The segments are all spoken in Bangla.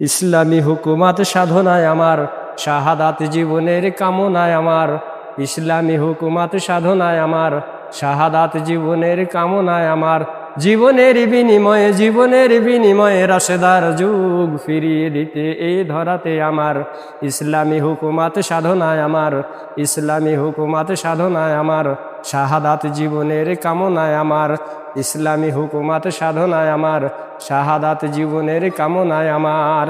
ইসলামী হুকুমাত সাধনায় আমার, শাহাদাত জীবনের কামনায় আমার, ইসলামী হুকুমাত সাধনায় আমার, শাহাদাত জীবনের কামনায় আমার জীবনের বিনিময়ে জীবনের বিনিময়ে রাশেদার যুগ ফিরিয়ে দিতে এই ধরাতে আমার ইসলামী হুকুমাত সাধনায় আমার, ইসলামী হুকুমাত সাধনায় আমার, শাহাদাত জীবনের কামনায় আমার, ইসলামী হুকুমাত সাধনায় আমার, শাহাদাত জীবনের কামনায় আমার।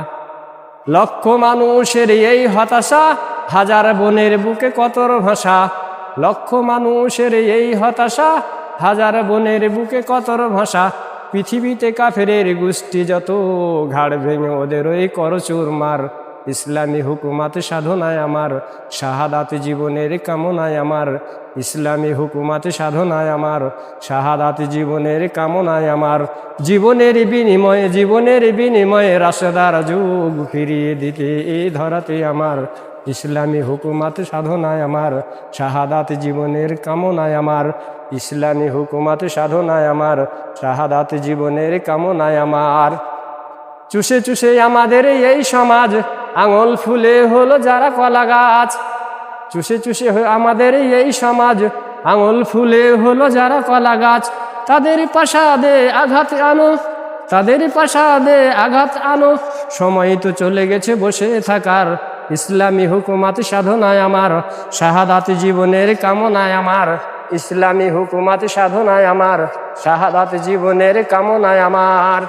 লক্ষ মানুষের এই হতাশা, হাজার বনের বুকে কতর ভাষা। লক্ষ মানুষের এই হতাশা হাজার বনের বুকে কতর ভাষা, পৃথিবীতে কাফেরের গোষ্ঠী যত ঘাড় ভেঙে ওদের ওই করচুর মার। ইসলামী হুকুমাত সাধনায় আমার, শাহাদাত জীবনের কামনায় আমার। ইসলামী হুকুমাত সাধনায় আমার, শাহাদাত জীবনের কামনায় আমার। জীবনের বিনিময়ে জীবনের বিনিময়ে রাশেদার যুগ ফিরিয়ে দিতে এই ধরাতে আমার। ইসলামী হুকুমাত সাধনায় আমার, শাহাদাত জীবনের কামনায় আমার। ইসলামী হুকুমাত সাধনায় আমার, শাহাদাত জীবনের কামনায় আমার। চুষে চুষে আমাদের এই সমাজ, আঙুল ফুলে হলো যারা কলা গাছ। চুষে চুষে আমাদের এই সমাজ, আঙুল ফুলে হলো যারা কলা গাছ। তাদের পাশাদে আঘাত আনো, তাদের পাশাদে আঘাত আনো। সময় তো চলে গেছে বসে থাকার ইসলামী হুকুমাত সাধনায় আমার, শাহাদাত জীবনের কামনায় আমার। ইসলামী হুকুমাত সাধনায় আমার, শাহাদাত জীবনের কামনায় আমার।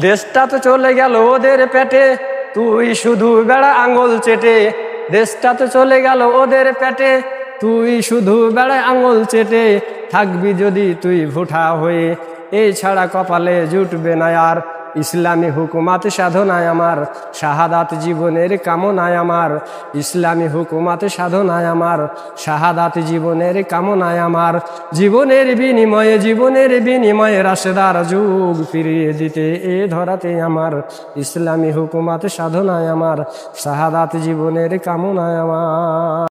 দেশটা তো চলে গেল ওদের পেটে, তুই শুধু বেড়া আঙুল চেটে। দেশটা তো চলে গেল ওদের পেটে, তুই শুধু বেড়া আঙুল চেটে। থাকবি যদি তুই ভুঠা হয়ে এই ছাড়া কপালে জুটবে না আর। ইসলামী হুকুমাত সাধনায় আমার, শাহাদাত জীবনের কামনায় আমার, ইসলামী হুকুমাত সাধনায় আমার, শাহাদাত জীবনের কামনায় আমার, জীবনের বিনিময়ে জীবনের বিনিময়ে রাশেদার যুগ ফিরিয়ে দিতে এ ধরাতে আমার, ইসলামী হুকুমাত সাধনায় আমার, শাহাদাত জীবনের কামনায় আমার।